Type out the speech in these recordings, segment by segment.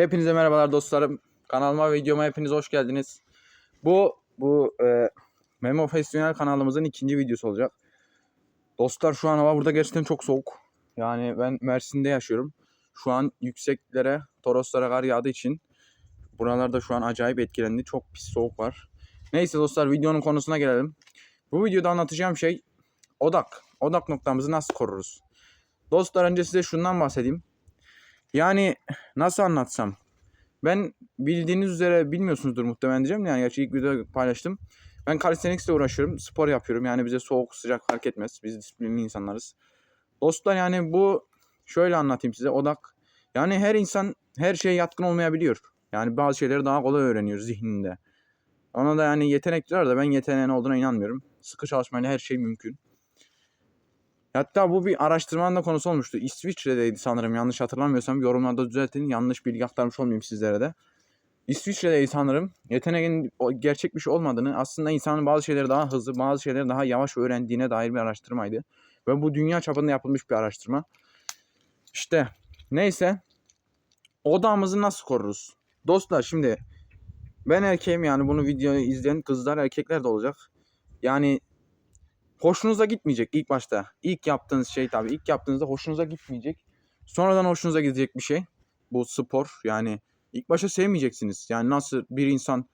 Hepinize merhabalar dostlarım. Kanalıma videoma hepiniz hoş geldiniz. Bu bu e, Memo Festival kanalımızın ikinci videosu olacak. Dostlar şu an hava burada gerçekten çok soğuk. Yani ben Mersin'de yaşıyorum. Şu an yükseklere, Toroslara kar yağdığı için buralarda şu an acayip etkilendi. Çok pis soğuk var. Neyse dostlar videonun konusuna gelelim. Bu videoda anlatacağım şey odak. Odak noktamızı nasıl koruruz? Dostlar önce size şundan bahsedeyim. Yani nasıl anlatsam? Ben bildiğiniz üzere bilmiyorsunuzdur muhtemelen diyeceğim. Yani gerçi ilk videoda paylaştım. Ben calisthenics'le uğraşıyorum. Spor yapıyorum. Yani bize soğuk sıcak fark etmez. Biz disiplinli insanlarız. Dostlar yani bu şöyle anlatayım size odak. Yani her insan her şeye yatkın olmayabiliyor. Yani bazı şeyleri daha kolay öğreniyor zihninde. Ona da yani yetenek diyorlar da ben yeteneğin olduğuna inanmıyorum. Sıkı çalışmayla her şey mümkün. Hatta bu bir araştırmanın da konusu olmuştu. İsviçre'deydi sanırım yanlış hatırlamıyorsam. Yorumlarda düzeltin. Yanlış bilgi aktarmış olmayayım sizlere de. İsviçre'deydi sanırım. Yeteneğin gerçek bir şey olmadığını, aslında insanın bazı şeyleri daha hızlı, bazı şeyleri daha yavaş öğrendiğine dair bir araştırmaydı. Ve bu dünya çapında yapılmış bir araştırma. İşte neyse. Odamızı nasıl koruruz? Dostlar şimdi ben erkeğim yani bunu videoyu izleyen kızlar erkekler de olacak. Yani hoşunuza gitmeyecek ilk başta. İlk yaptığınız şey tabii ilk yaptığınızda hoşunuza gitmeyecek. Sonradan hoşunuza gidecek bir şey. Bu spor yani ilk başta sevmeyeceksiniz. Yani nasıl bir insan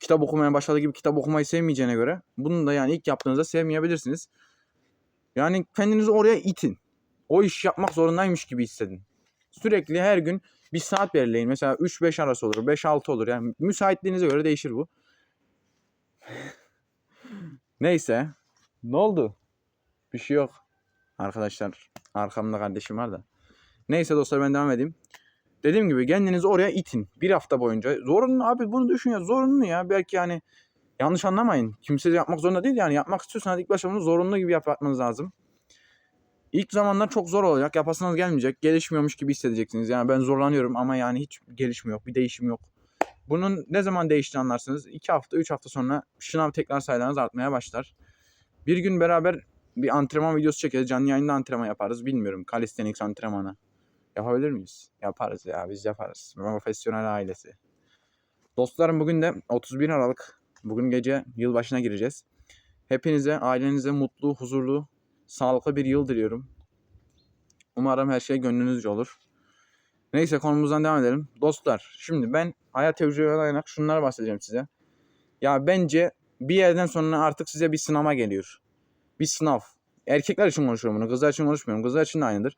kitap okumaya başladığı gibi kitap okumayı sevmeyeceğine göre bunu da yani ilk yaptığınızda sevmeyebilirsiniz. Yani kendinizi oraya itin. O iş yapmak zorundaymış gibi hissedin. Sürekli her gün bir saat belirleyin. Mesela 3-5 arası olur, 5-6 olur. Yani müsaitliğinize göre değişir bu. Neyse. Ne oldu? Bir şey yok. Arkadaşlar arkamda kardeşim var da. Neyse dostlar ben devam edeyim. Dediğim gibi kendinizi oraya itin. Bir hafta boyunca. Zorunlu abi bunu düşün ya. Zorunlu ya. Belki yani yanlış anlamayın. Kimse de yapmak zorunda değil yani. Yapmak istiyorsanız ilk başta bunu zorunlu gibi yap- yapmanız lazım. İlk zamanlar çok zor olacak. Yapasınız gelmeyecek. Gelişmiyormuş gibi hissedeceksiniz. Yani ben zorlanıyorum ama yani hiç gelişme yok. Bir değişim yok. Bunun ne zaman değiştiğini anlarsınız. 2 hafta, 3 hafta sonra şınav tekrar sayılarınız artmaya başlar. Bir gün beraber bir antrenman videosu çekeriz. Canlı yayında antrenman yaparız. Bilmiyorum. Calisthenics antrenmanı. Yapabilir miyiz? Yaparız ya. Biz yaparız. Profesyonel ailesi. Dostlarım bugün de 31 Aralık. Bugün gece yılbaşına gireceğiz. Hepinize, ailenize mutlu, huzurlu, sağlıklı bir yıl diliyorum. Umarım her şey gönlünüzce olur. Neyse konumuzdan devam edelim. Dostlar şimdi ben hayat tecrübeme dayanarak şunları bahsedeceğim size. Ya bence bir yerden sonra artık size bir sınama geliyor. Bir sınav. Erkekler için konuşuyorum bunu. Kızlar için konuşmuyorum. Kızlar için de aynıdır.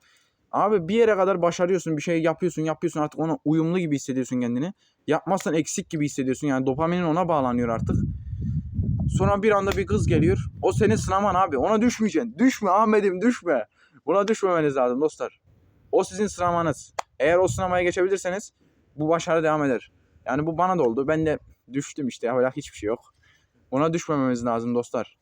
Abi bir yere kadar başarıyorsun. Bir şey yapıyorsun. Yapıyorsun artık ona uyumlu gibi hissediyorsun kendini. Yapmazsan eksik gibi hissediyorsun. Yani dopaminin ona bağlanıyor artık. Sonra bir anda bir kız geliyor. O senin sınaman abi. Ona düşmeyeceksin. Düşme Ahmet'im düşme. Buna düşmemeniz lazım dostlar. O sizin sınamanız. Eğer o sınamaya geçebilirseniz bu başarı devam eder. Yani bu bana da oldu. Ben de düştüm işte. Öyle hiçbir şey yok. Ona düşmememiz lazım dostlar.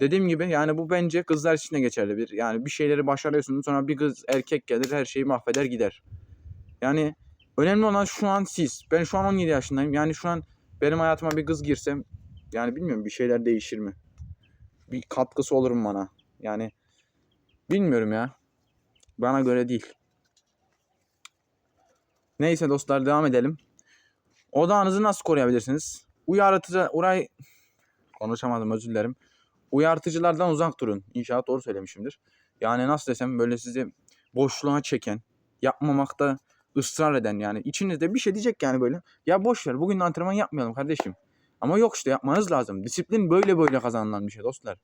Dediğim gibi yani bu bence kızlar için de geçerli bir. Yani bir şeyleri başarıyorsunuz sonra bir kız erkek gelir her şeyi mahveder gider. Yani önemli olan şu an siz. Ben şu an 17 yaşındayım. Yani şu an benim hayatıma bir kız girsem yani bilmiyorum bir şeyler değişir mi? Bir katkısı olur mu bana? Yani bilmiyorum ya. Bana göre değil. Neyse dostlar devam edelim. Odağınızı nasıl koruyabilirsiniz? Uyarıcı, uray... Konuşamadım özür dilerim. Uyartıcılardan uzak durun. İnşallah doğru söylemişimdir. Yani nasıl desem böyle sizi boşluğa çeken, yapmamakta ısrar eden yani içinizde bir şey diyecek yani böyle. Ya boş ver bugün antrenman yapmayalım kardeşim. Ama yok işte yapmanız lazım. Disiplin böyle böyle kazanılan bir şey dostlar.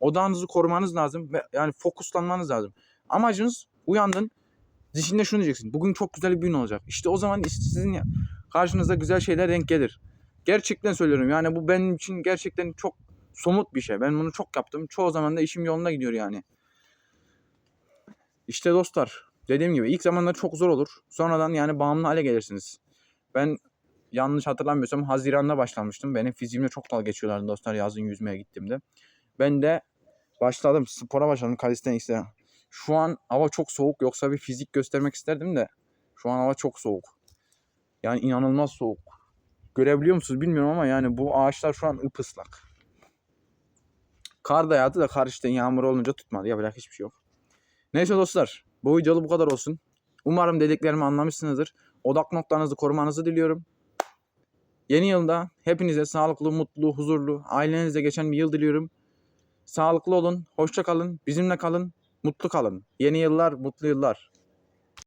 Odağınızı korumanız lazım ve yani fokuslanmanız lazım. Amacınız uyandın. Zihinde şunu diyeceksin. Bugün çok güzel bir gün olacak. İşte o zaman sizin karşınıza güzel şeyler denk gelir. Gerçekten söylüyorum. Yani bu benim için gerçekten çok somut bir şey. Ben bunu çok yaptım. Çoğu zaman da işim yolunda gidiyor yani. İşte dostlar. Dediğim gibi ilk zamanlar çok zor olur. Sonradan yani bağımlı hale gelirsiniz. Ben yanlış hatırlamıyorsam Haziran'da başlamıştım. Benim fiziğimle çok dalga geçiyorlardı dostlar yazın yüzmeye gittiğimde. Ben de başladım. Spora başladım calisthenics'e. Şu an hava çok soğuk. Yoksa bir fizik göstermek isterdim de. Şu an hava çok soğuk. Yani inanılmaz soğuk. Görebiliyor musunuz bilmiyorum ama yani bu ağaçlar şu an ıpıslak. Kar da yağdı da kar işte yağmur olunca tutmadı. Yapacak hiçbir şey yok. Neyse dostlar bu videolu bu kadar olsun. Umarım dediklerimi anlamışsınızdır. Odak noktanızı korumanızı diliyorum. Yeni yılda hepinize sağlıklı, mutlu, huzurlu, ailenizle geçen bir yıl diliyorum. Sağlıklı olun, hoşça kalın, bizimle kalın, mutlu kalın. Yeni yıllar, mutlu yıllar.